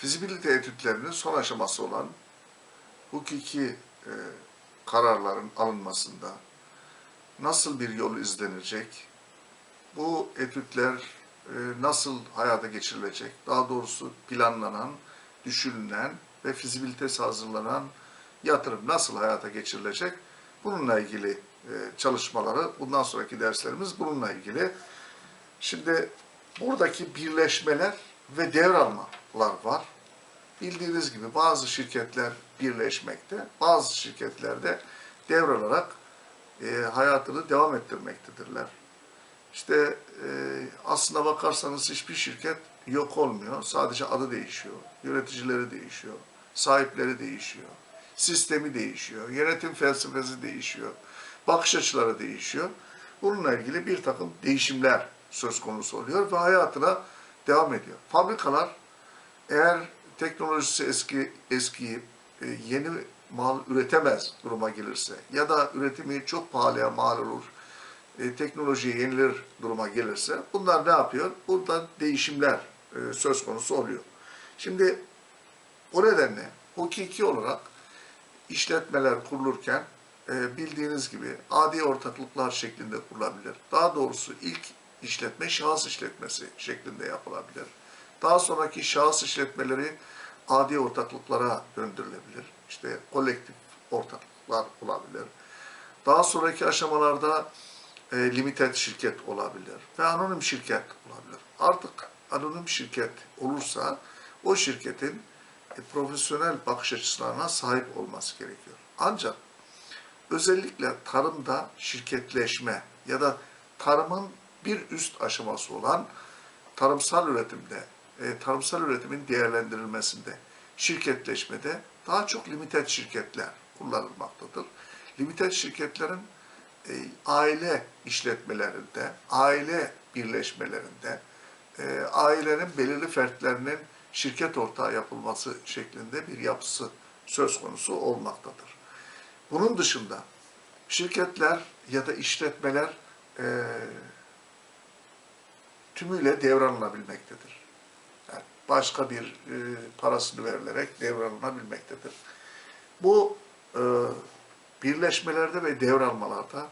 fizibilite etütlerinin son aşaması olan hukuki e, kararların alınmasında nasıl bir yol izlenecek, bu etütler e, nasıl hayata geçirilecek, daha doğrusu planlanan, düşünülen ve fizibilitesi hazırlanan yatırım nasıl hayata geçirilecek, bununla ilgili e, çalışmaları, bundan sonraki derslerimiz bununla ilgili. Şimdi buradaki birleşmeler ve devralmalar var. Bildiğiniz gibi bazı şirketler birleşmekte, bazı şirketlerde devralarak e, hayatını devam ettirmektedirler. İşte e, aslına bakarsanız hiçbir şirket yok olmuyor. Sadece adı değişiyor, yöneticileri değişiyor, sahipleri değişiyor, sistemi değişiyor, yönetim felsefesi değişiyor, bakış açıları değişiyor. Bununla ilgili bir takım değişimler söz konusu oluyor ve hayatına devam ediyor. Fabrikalar eğer teknolojisi eski eskiyip e, yeni mal üretemez duruma gelirse ya da üretimi çok pahalıya mal olur, e, teknolojiye yenilir duruma gelirse bunlar ne yapıyor? Burada değişimler e, söz konusu oluyor. Şimdi o nedenle hukuki olarak işletmeler kurulurken e, bildiğiniz gibi adi ortaklıklar şeklinde kurulabilir. Daha doğrusu ilk işletme şahıs işletmesi şeklinde yapılabilir. Daha sonraki şahıs işletmeleri adi ortaklıklara döndürülebilir. İşte kolektif ortaklıklar olabilir. Daha sonraki aşamalarda e, limited şirket olabilir ve anonim şirket olabilir. Artık anonim şirket olursa o şirketin e, profesyonel bakış açılarına sahip olması gerekiyor. Ancak özellikle tarımda şirketleşme ya da tarımın bir üst aşaması olan tarımsal üretimde, e, tarımsal üretimin değerlendirilmesinde, şirketleşmede daha çok limited şirketler kullanılmaktadır. Limited şirketlerin e, aile işletmelerinde, aile birleşmelerinde, e, ailenin belirli fertlerinin şirket ortağı yapılması şeklinde bir yapısı söz konusu olmaktadır. Bunun dışında şirketler ya da işletmeler e, tümüyle devralınabilmektedir. Başka bir e, parasını verilerek devralınabilmektedir. Bu e, birleşmelerde ve devralmalarda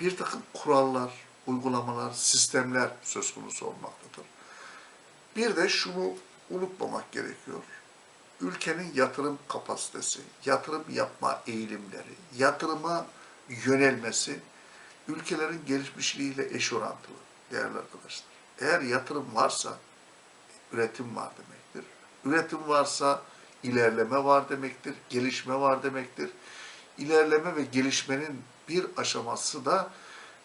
bir takım kurallar, uygulamalar, sistemler söz konusu olmaktadır. Bir de şunu unutmamak gerekiyor. Ülkenin yatırım kapasitesi, yatırım yapma eğilimleri, yatırıma yönelmesi ülkelerin gelişmişliğiyle eş orantılı değerli arkadaşlar. Eğer yatırım varsa üretim var demektir. Üretim varsa ilerleme var demektir, gelişme var demektir. İlerleme ve gelişmenin bir aşaması da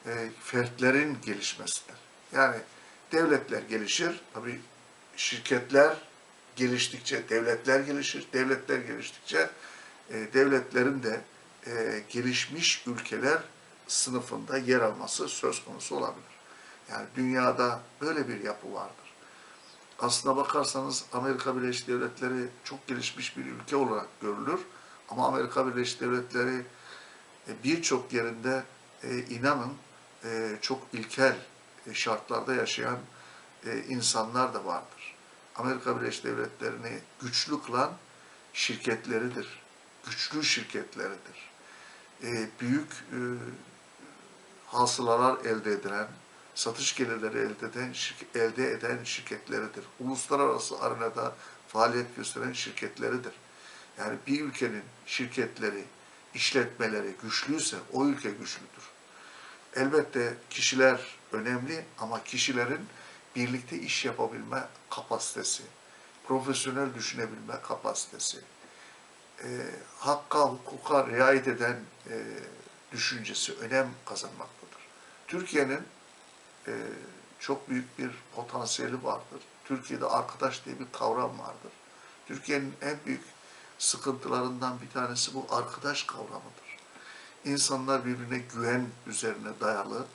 e, fertlerin gelişmesidir. Yani devletler gelişir, tabii şirketler geliştikçe devletler gelişir, devletler geliştikçe e, devletlerin de e, gelişmiş ülkeler sınıfında yer alması söz konusu olabilir. Yani dünyada böyle bir yapı vardır. Aslına bakarsanız Amerika Birleşik Devletleri çok gelişmiş bir ülke olarak görülür. Ama Amerika Birleşik Devletleri e, birçok yerinde e, inanın e, çok ilkel şartlarda yaşayan insanlar da vardır. Amerika Birleşik Devletleri'ni güçlü kılan şirketleridir. Güçlü şirketleridir. Büyük hasılalar elde edilen, satış gelirleri elde eden, elde eden şirketleridir. Uluslararası arenada faaliyet gösteren şirketleridir. Yani bir ülkenin şirketleri, işletmeleri güçlüyse o ülke güçlüdür. Elbette kişiler önemli ama kişilerin birlikte iş yapabilme kapasitesi, profesyonel düşünebilme kapasitesi, e, hakka, hukuka riayet eden e, düşüncesi önem kazanmaktadır. Türkiye'nin e, çok büyük bir potansiyeli vardır. Türkiye'de arkadaş diye bir kavram vardır. Türkiye'nin en büyük sıkıntılarından bir tanesi bu arkadaş kavramıdır. İnsanlar birbirine güven üzerine dayalı,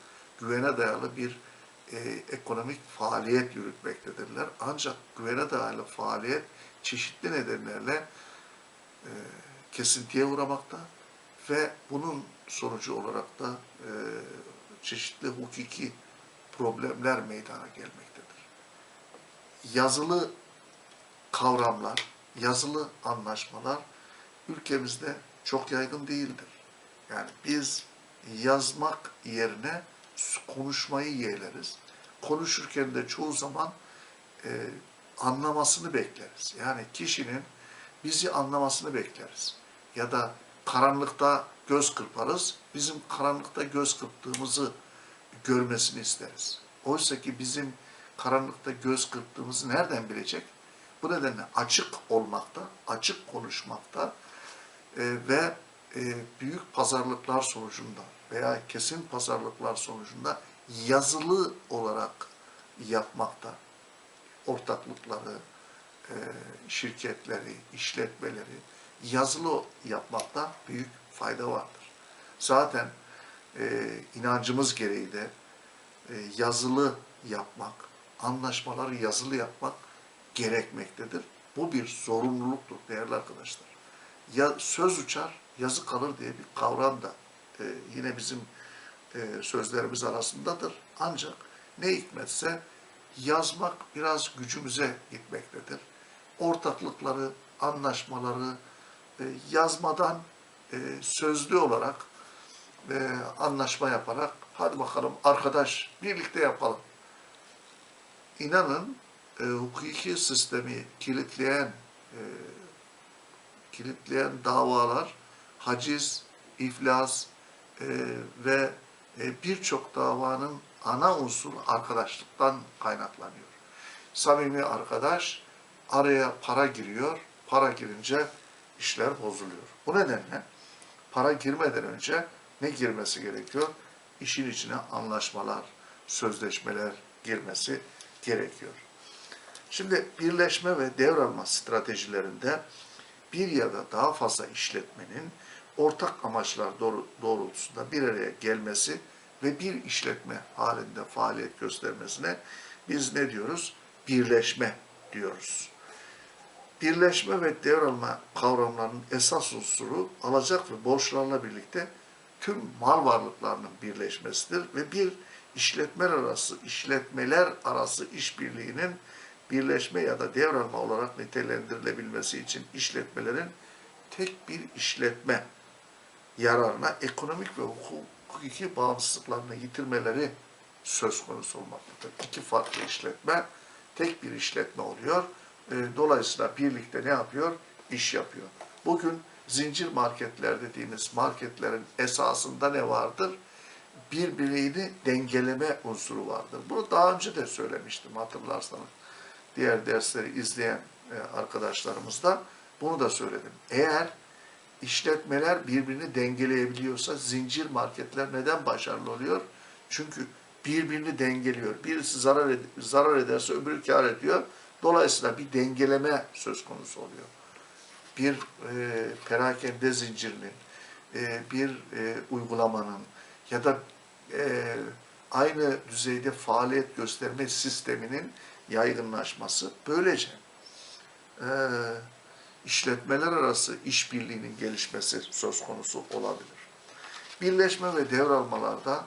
güvene dayalı bir e, ekonomik faaliyet yürütmektedirler. Ancak güvene dayalı faaliyet çeşitli nedenlerle e, kesintiye uğramakta ve bunun sonucu olarak da e, çeşitli hukuki problemler meydana gelmektedir. Yazılı kavramlar, yazılı anlaşmalar ülkemizde çok yaygın değildir. Yani biz yazmak yerine konuşmayı yeğleriz. Konuşurken de çoğu zaman e, anlamasını bekleriz. Yani kişinin bizi anlamasını bekleriz. Ya da karanlıkta göz kırparız. Bizim karanlıkta göz kırptığımızı görmesini isteriz. Oysa ki bizim karanlıkta göz kırptığımızı nereden bilecek? Bu nedenle açık olmakta, açık konuşmakta e, ve e, büyük pazarlıklar sonucunda veya kesin pazarlıklar sonucunda yazılı olarak yapmakta ortaklıkları, e, şirketleri, işletmeleri yazılı yapmakta büyük fayda vardır. Zaten e, inancımız gereği de e, yazılı yapmak, anlaşmaları yazılı yapmak gerekmektedir. Bu bir zorunluluktur değerli arkadaşlar. Ya söz uçar, yazı kalır diye bir kavram da e, yine bizim e, sözlerimiz arasındadır. Ancak ne hikmetse yazmak biraz gücümüze gitmektedir. Ortaklıkları, anlaşmaları e, yazmadan e, sözlü olarak e, anlaşma yaparak hadi bakalım arkadaş birlikte yapalım. İnanın e, hukuki sistemi kilitleyen e, kilitleyen davalar haciz, iflas e, ve e, birçok davanın ana unsuru arkadaşlıktan kaynaklanıyor. Samimi arkadaş araya para giriyor, para girince işler bozuluyor. Bu nedenle para girmeden önce ne girmesi gerekiyor? İşin içine anlaşmalar, sözleşmeler girmesi gerekiyor. Şimdi birleşme ve devralma stratejilerinde bir ya da daha fazla işletmenin ortak amaçlar doğru- doğrultusunda bir araya gelmesi ve bir işletme halinde faaliyet göstermesine biz ne diyoruz? Birleşme diyoruz. Birleşme ve devralma kavramlarının esas unsuru alacak ve borçlarla birlikte tüm mal varlıklarının birleşmesidir ve bir işletmeler arası işletmeler arası işbirliğinin birleşme ya da devralma olarak nitelendirilebilmesi için işletmelerin tek bir işletme yararına ekonomik ve hukuki bağımsızlıklarını yitirmeleri söz konusu olmaktadır. İki farklı işletme tek bir işletme oluyor. E, Dolayısıyla birlikte ne yapıyor? İş yapıyor. Bugün zincir marketler dediğimiz marketlerin esasında ne vardır? Birbirini dengeleme unsuru vardır. Bunu daha önce de söylemiştim hatırlarsanız. Diğer dersleri izleyen e, arkadaşlarımızda bunu da söyledim. Eğer işletmeler birbirini dengeleyebiliyorsa zincir marketler neden başarılı oluyor? Çünkü birbirini dengeliyor. Birisi zarar, ed- zarar ederse öbürü kar ediyor. Dolayısıyla bir dengeleme söz konusu oluyor. Bir e, perakende zincirinin, e, bir e, uygulamanın ya da e, aynı düzeyde faaliyet gösterme sisteminin yaygınlaşması böylece e, işletmeler arası işbirliğinin gelişmesi söz konusu olabilir. Birleşme ve devralmalarda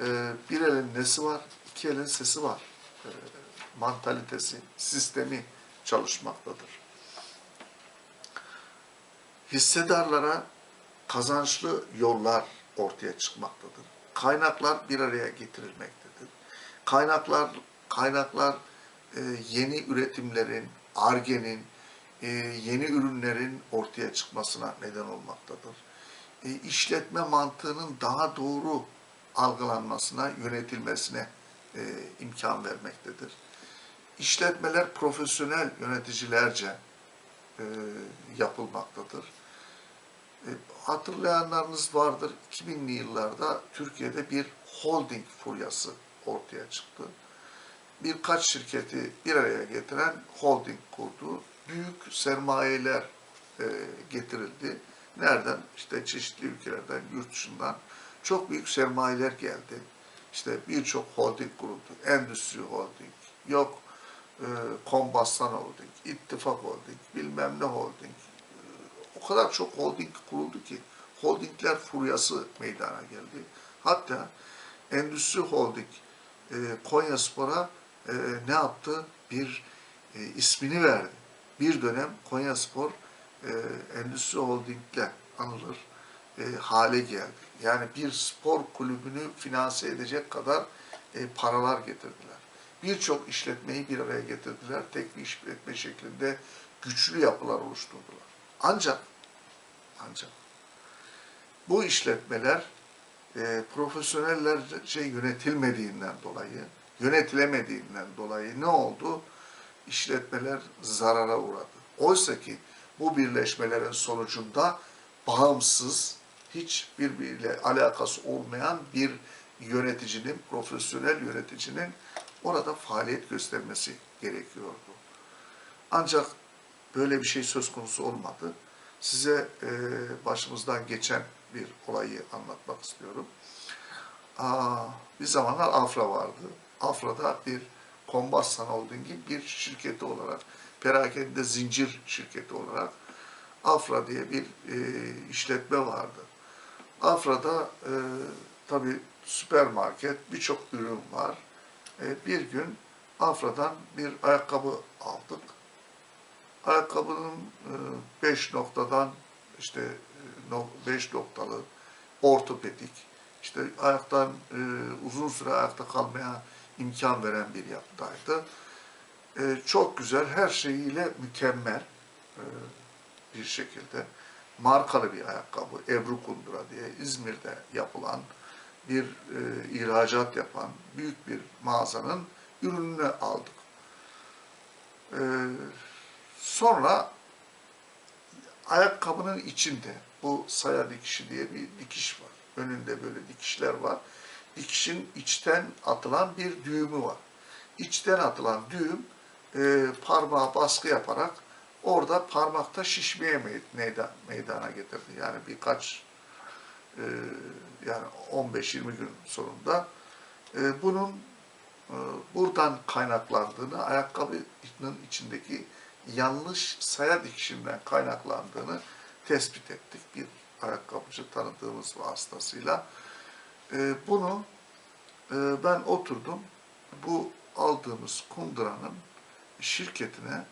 e, bir elin nesi var, iki elin sesi var. E, mantalitesi, sistemi çalışmaktadır. Hissedarlara kazançlı yollar ortaya çıkmaktadır. Kaynaklar bir araya getirilmektedir. Kaynaklar kaynaklar e, yeni üretimlerin, argenin, e, yeni ürünlerin ortaya çıkmasına neden olmaktadır. E, işletme mantığının daha doğru algılanmasına, yönetilmesine e, imkan vermektedir. İşletmeler profesyonel yöneticilerce e, yapılmaktadır. E, hatırlayanlarınız vardır. 2000'li yıllarda Türkiye'de bir holding furyası ortaya çıktı. Birkaç şirketi bir araya getiren holding kurdu. Büyük sermayeler e, getirildi. Nereden? İşte çeşitli ülkelerden, yurt dışından çok büyük sermayeler geldi. İşte birçok holding kuruldu. Endüstri holding, yok e, Kombastan holding, ittifak holding, bilmem ne holding. O kadar çok holding kuruldu ki holdingler furyası meydana geldi. Hatta Endüstri Holding e, Konya Spor'a e, ne yaptı? Bir e, ismini verdi. bir dönem Konya Spor e, Endüstri Holding'le anılır e, hale geldi. Yani bir spor kulübünü finanse edecek kadar e, paralar getirdiler. Birçok işletmeyi bir araya getirdiler. Tek bir işletme şeklinde güçlü yapılar oluşturdular. Ancak ancak bu işletmeler e, profesyonellerce yönetilmediğinden dolayı, yönetilemediğinden dolayı ne oldu? İşletmeler zarara uğradı. Oysa ki bu birleşmelerin sonucunda bağımsız, hiç birbiriyle alakası olmayan bir yöneticinin, profesyonel yöneticinin orada faaliyet göstermesi gerekiyordu. Ancak böyle bir şey söz konusu olmadı. Size e, başımızdan geçen bir olayı anlatmak istiyorum. Aa, bir zamanlar Afra vardı. Afra'da bir Kombassan Holding'in bir şirketi olarak, perakende zincir şirketi olarak Afra diye bir e, işletme vardı. Afra'da e, tabii süpermarket, birçok ürün var. E, bir gün Afra'dan bir ayakkabı aldık. Ayakkabının e, beş noktadan işte e, no- beş noktalı ortopedik, işte ayaktan e, uzun süre ayakta kalmaya imkan veren bir yapıdaydı. E, çok güzel, her şeyiyle mükemmel e, bir şekilde markalı bir ayakkabı, Ebru Kundura diye İzmir'de yapılan bir e, ihracat yapan büyük bir mağazanın ürününü aldık. E, sonra ayakkabının içinde bu saya dikişi diye bir dikiş var. Önünde böyle dikişler var. Dikişin içten atılan bir düğümü var. İçten atılan düğüm e, parmağa baskı yaparak orada parmakta şişmeye mey- meydan, meydana getirdi. Yani birkaç e, yani 15-20 gün sonunda e, bunun e, buradan kaynaklandığını, ayakkabının içindeki yanlış saya dikişinden kaynaklandığını tespit ettik. Bir ayakkabıcı tanıdığımız vasıtasıyla. E, bunu ben oturdum, bu aldığımız kunduranın şirketine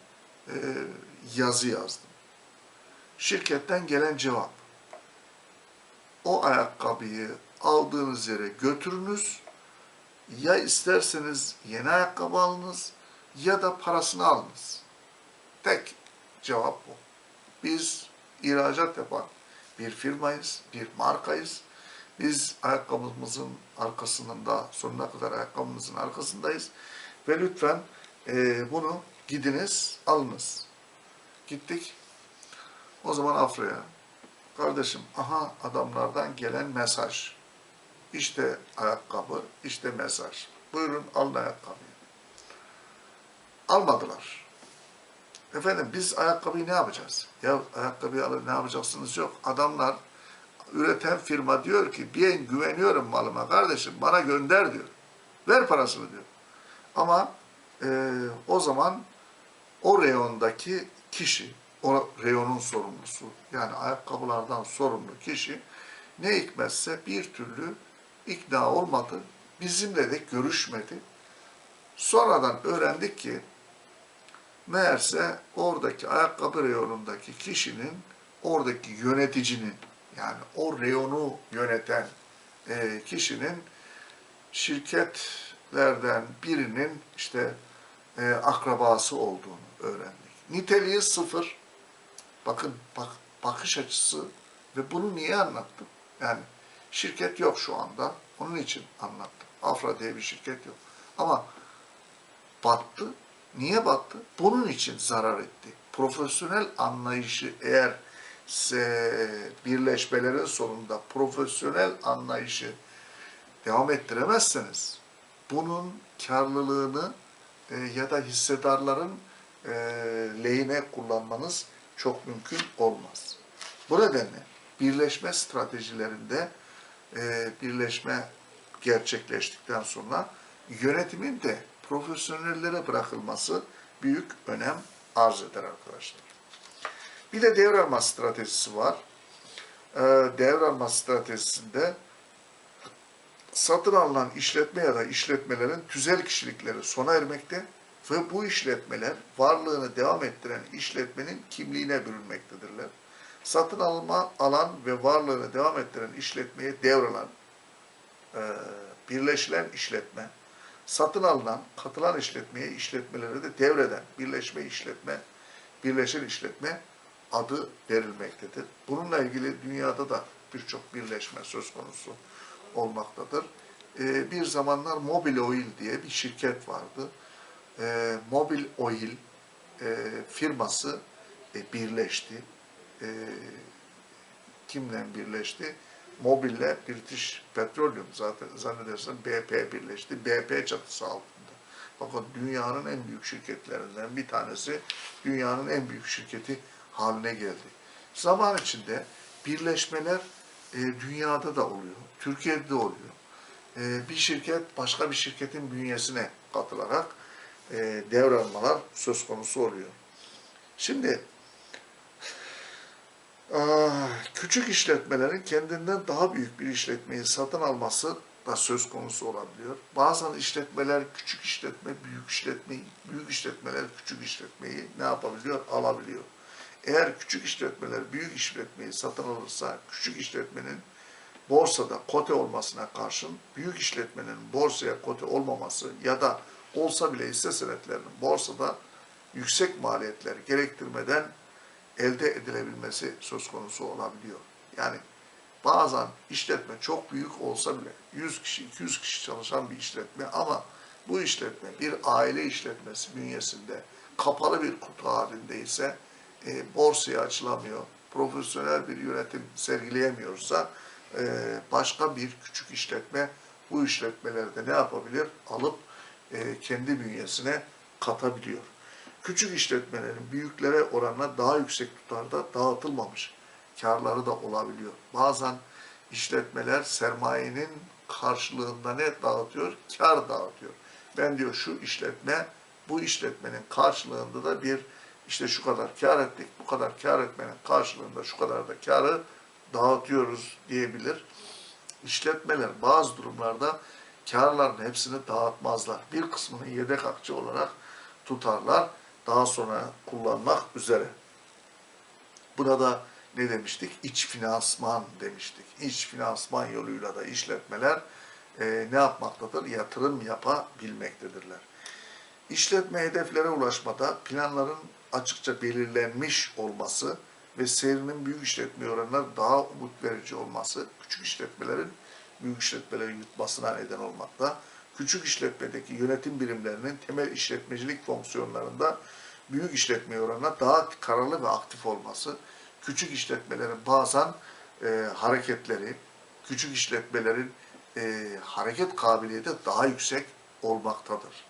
e, yazı yazdım. Şirketten gelen cevap. O ayakkabıyı aldığınız yere götürünüz. Ya isterseniz yeni ayakkabı alınız ya da parasını alınız. Tek cevap bu. Biz ihracat yapan bir firmayız, bir markayız. Biz ayakkabımızın arkasının da sonuna kadar ayakkabımızın arkasındayız. Ve lütfen e, bunu gidiniz, alınız. Gittik. O zaman Afra'ya. Kardeşim, aha adamlardan gelen mesaj. İşte ayakkabı, işte mesaj. Buyurun alın ayakkabıyı. Almadılar. Efendim biz ayakkabıyı ne yapacağız? Ya ayakkabıyı alın ne yapacaksınız yok. Adamlar üreten firma diyor ki ben güveniyorum malıma kardeşim bana gönder diyor. Ver parasını diyor. Ama e, o zaman o reyondaki kişi, o reyonun sorumlusu, yani ayakkabılardan sorumlu kişi ne hikmetse bir türlü ikna olmadı. Bizimle de görüşmedi. Sonradan öğrendik ki meğerse oradaki ayakkabı reyonundaki kişinin, oradaki yöneticinin, yani o reyonu yöneten e, kişinin şirketlerden birinin işte e, akrabası olduğunu öğrendik. Niteliği sıfır. Bakın bak, bakış açısı ve bunu niye anlattım? Yani şirket yok şu anda. Onun için anlattım. Afra diye bir şirket yok. Ama battı. Niye battı? Bunun için zarar etti. Profesyonel anlayışı eğer birleşmelerin sonunda profesyonel anlayışı devam ettiremezseniz bunun karlılığını e, ya da hissedarların e, lehine kullanmanız çok mümkün olmaz. Bu nedenle birleşme stratejilerinde e, birleşme gerçekleştikten sonra yönetimin de profesyonellere bırakılması büyük önem arz eder arkadaşlar. Bir de devralma stratejisi var. E, devralma stratejisinde satın alınan işletme ya da işletmelerin tüzel kişilikleri sona ermekte Ve bu işletmeler varlığını devam ettiren işletmenin kimliğine bürünmektedirler. Satın alma alan ve varlığını devam ettiren işletmeye devralan, e, birleşilen işletme, satın alınan, katılan işletmeye işletmeleri de devreden birleşme işletme, birleşen işletme adı verilmektedir. Bununla ilgili dünyada da birçok birleşme söz konusu olmaktadır. E, bir zamanlar Mobil Oil diye bir şirket vardı. E, Mobil Oil e, firması e, birleşti. E, kimle birleşti? Mobil'le British Petroleum zaten zannedersem BP birleşti. BP çatısı altında. Bakın dünyanın en büyük şirketlerinden bir tanesi dünyanın en büyük şirketi haline geldi. Zaman içinde birleşmeler e, dünyada da oluyor. Türkiye'de de oluyor. E, bir şirket başka bir şirketin bünyesine katılarak e, devralmalar söz konusu oluyor. Şimdi küçük işletmelerin kendinden daha büyük bir işletmeyi satın alması da söz konusu olabiliyor. Bazen işletmeler küçük işletme, büyük işletme, büyük işletmeler küçük işletmeyi ne yapabiliyor? Alabiliyor. Eğer küçük işletmeler büyük işletmeyi satın alırsa küçük işletmenin borsada kote olmasına karşın büyük işletmenin borsaya kote olmaması ya da olsa bile hisse senetlerinin borsada yüksek maliyetler gerektirmeden elde edilebilmesi söz konusu olabiliyor. Yani bazen işletme çok büyük olsa bile 100 kişi, 200 kişi çalışan bir işletme ama bu işletme bir aile işletmesi bünyesinde kapalı bir kutu halindeyse e, borsaya açılamıyor, profesyonel bir yönetim sergileyemiyorsa e, başka bir küçük işletme bu işletmelerde ne yapabilir? Alıp e, kendi bünyesine katabiliyor küçük işletmelerin büyüklere oranla daha yüksek tutarda dağıtılmamış karları da olabiliyor. Bazen işletmeler sermayenin karşılığında ne dağıtıyor? Kar dağıtıyor. Ben diyor şu işletme, bu işletmenin karşılığında da bir işte şu kadar kar ettik, bu kadar kar etmenin karşılığında şu kadar da karı dağıtıyoruz diyebilir. İşletmeler bazı durumlarda karların hepsini dağıtmazlar. Bir kısmını yedek akçe olarak tutarlar daha sonra kullanmak üzere. Buna da ne demiştik? İç finansman demiştik. İç finansman yoluyla da işletmeler e, ne yapmaktadır? Yatırım yapabilmektedirler. İşletme hedeflere ulaşmada planların açıkça belirlenmiş olması ve seyrinin büyük işletme oranına daha umut verici olması küçük işletmelerin büyük işletmeleri yutmasına neden olmakta küçük işletmedeki yönetim birimlerinin temel işletmecilik fonksiyonlarında büyük işletmeye oranla daha kararlı ve aktif olması, küçük işletmelerin bazen e, hareketleri, küçük işletmelerin e, hareket kabiliyeti daha yüksek olmaktadır.